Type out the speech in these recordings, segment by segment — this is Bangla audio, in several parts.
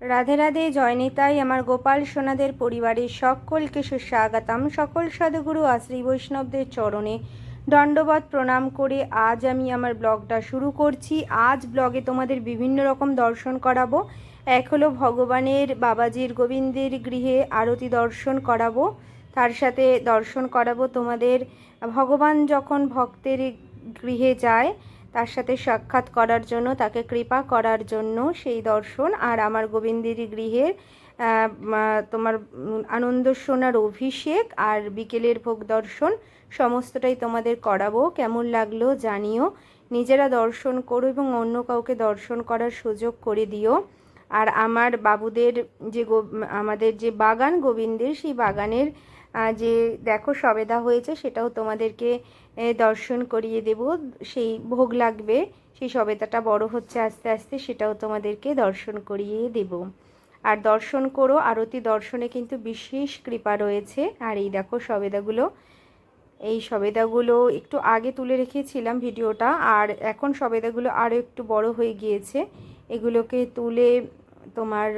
রাধে রাধে, জয়নিতাই, আমার গোপাল সোনাদের পরিবারের সকলকে সুস্বাগতম। সকল সাধুগুরু আর শ্রী বৈষ্ণবদের চরণে দণ্ডবত প্রণাম করে আজ আমি আমার ব্লগটা শুরু করছি। আজ ব্লগে তোমাদের বিভিন্ন রকম দর্শন করাবো। এক হলো ভগবানের বাবাজির গোবিন্দের গৃহে আরতি দর্শন করাবো। তার সাথে দর্শন করাবো তোমাদের। ভগবান যখন ভক্তের গৃহে যায় তার সাথে সাক্ষাৎ করার জন্য, তাকে কৃপা করার জন্য সেই দর্শন। আর আমার গোবিন্দের গৃহের তোমার আনন্দ সোনার অভিষেক আর বিকেলের ভোগ দর্শন সমস্তটাই তোমাদের করাবো। কেমন লাগল জানিও। নিজেরা দর্শন করো এবং অন্য কাউকে দর্শন করার সুযোগ করে দিও। আর আমার বাবুদের যে আমাদের যে বাগান গোবিন্দের, সেই বাগানের যে দেখো সবেদা হয়েছে, সেটাও তোমাদেরকে দর্শন করিয়ে দেব। সেই ভোগ লাগবে, সেই সবেদাটা বড় হচ্ছে আস্তে আস্তে, সেটাও তোমাদেরকে দর্শন করিয়ে দেব। আর দর্শন করো, আরতি দর্শনে কিন্তু বিশেষ কৃপা রয়েছে। আর এই দেখো সবেদাগুলো, এই সবেদাগুলো একটু আগে তুলে রেখেছিলাম ভিডিওটা, আর এখন সবেদাগুলো আরও একটু বড় হয়ে গিয়েছে। এগুলোকে তুলে তোমার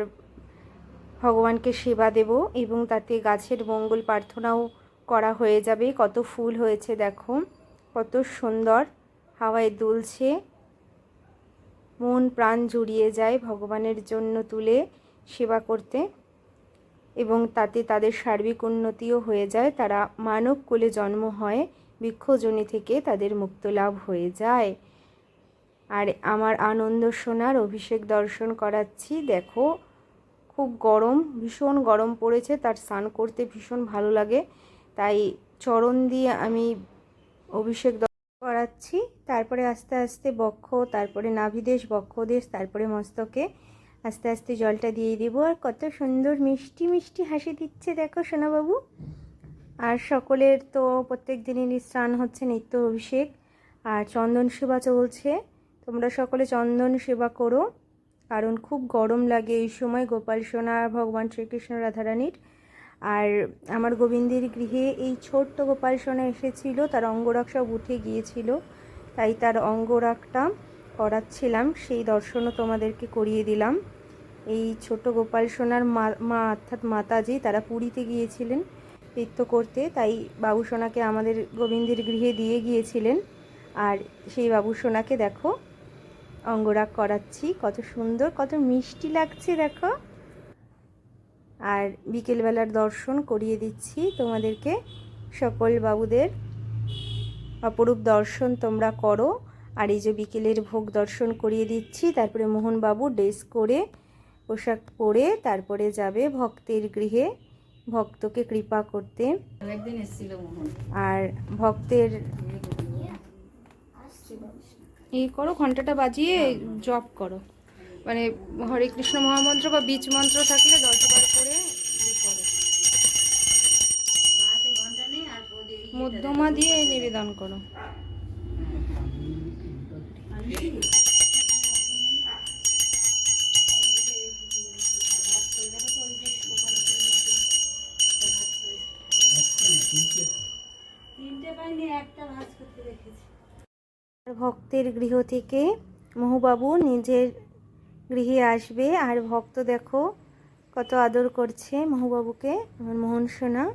ভগবানকে সেবা দেব এবং তাতে গাছের মঙ্গল প্রার্থনাও করা হয়ে যাবে। কত ফুল হয়েছে দেখো, কত সুন্দর। হাওয়ায় দুলছে, মন প্রাণ জুড়িয়ে যায় ভগবানের জন্য তুলে সেবা করতে এবং তাতে তাদের সার্বিক উন্নতিও হয়ে যায়। তারা মানব কুলে জন্ম হয়, বৃক্ষজনী থেকে তাদের মুক্ত লাভ হয়ে যায়। আর আমার আনন্দ সোনার অভিষেক দর্শন করাচ্ছি। দেখো খুব গরম, ভীষণ গরম পড়েছে, তার স্নান করতে ভীষণ ভালো লাগে। তাই চরণ দিয়ে আমি অভিষেক করাচ্ছি, তারপরে আস্তে আস্তে বক্ষ, তারপরে নাভিদেশ, বক্ষদেশ, তারপরে মস্তকে আস্তে আস্তে জলটা দিয়ে দেবো। আর কত সুন্দর মিষ্টি মিষ্টি হাসি দিচ্ছে দেখো সোনাবাবু। আর সকলের তো প্রত্যেক দিনেরই স্নান হচ্ছে নিত্য অভিষেক। আর চন্দন সেবা চলছে, তোমরা সকলে চন্দন সেবা করো। কারণ খুব গরম লাগে এই সময়। গোপাল সোনা, ভগবান শ্রীকৃষ্ণ, রাধারানীর। আর আমার গোবিন্দের গৃহে এই ছোট্ট গোপাল সোনা এসেছিল, তার অঙ্গরাগ সব উঠে গিয়েছিল। তাই তার অঙ্গরাগটা করাচ্ছিলাম, সেই দর্শনও তোমাদেরকে করিয়ে দিলাম। এই ছোট গোপাল সোনার মা মা অর্থাৎ মাতাজি, তারা পুরীতে গিয়েছিলেন নৃত্য করতে। তাই বাবু সোনাকে আমাদের গোবিন্দের গৃহে দিয়ে গিয়েছিলেন। আর সেই বাবু সোনাকে দেখো অঙ্গরাগ করাচ্ছি। কত সুন্দর কত মিষ্টি লাগছে দেখো। আর বিকেলবেলার দর্শন করিয়ে দিচ্ছি তোমাদেরকে সকল বাবুদের। অপরূপ দর্শন তোমরা করো। আর এই যে বিকেলের ভোগ দর্শন করিয়ে দিচ্ছি তারপরে মোহনবাবু ড্রেস করে পোশাক পরে তারপরে যাবে ভক্তের গৃহে। ভক্তকে কৃপা করতে। একদিন এসেছিল মোহন। আর ভক্তের এই করো ঘন্টাটা বাজিয়ে জপ করো। মানে হরে কৃষ্ণ মহামন্ত্র বা বীজ মন্ত্র থাকলে দশবার করে ই এই মধ্যমা দিয়ে নিবেদন করো। ভক্তের গৃহ থেকে মহুবাবু নিজের গৃহে আসবে। আর ভক্ত দেখো কত আদর করছে মহুবাবুকে আমার মোহন সোনা।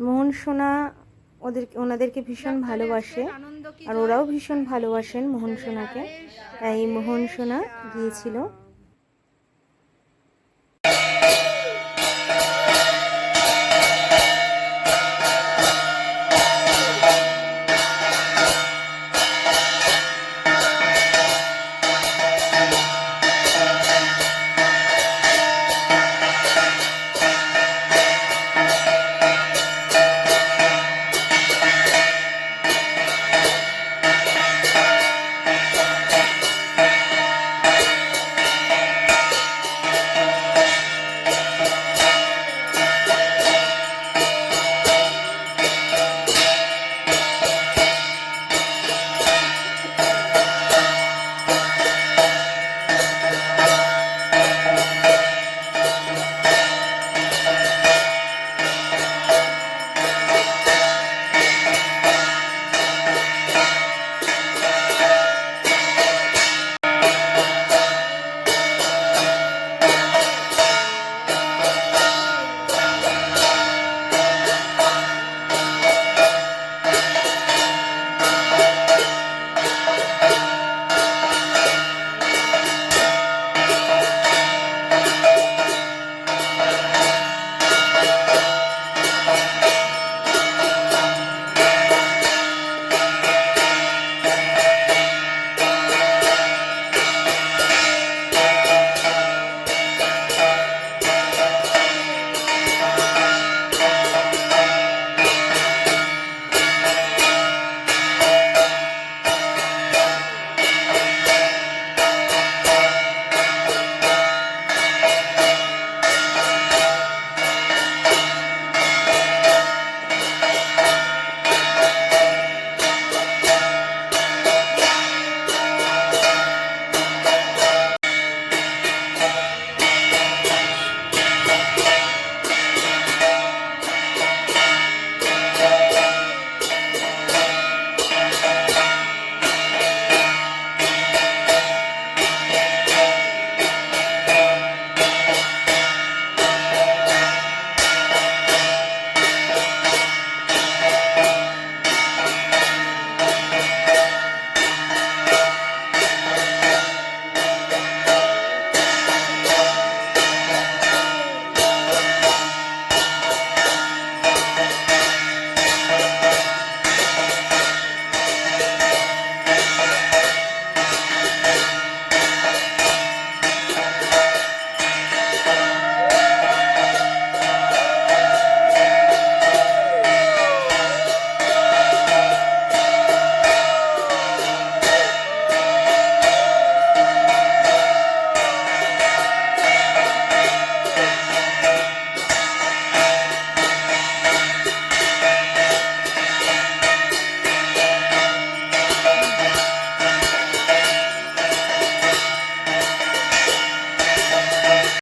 মোহন সোনা ওদের ওনাদেরকে ভীষণ ভালোবাসে। আর ওরাও ভীষণ ভালোবাসেন মোহন সোনাকে। তাই মোহন সোনা গিয়েছিল।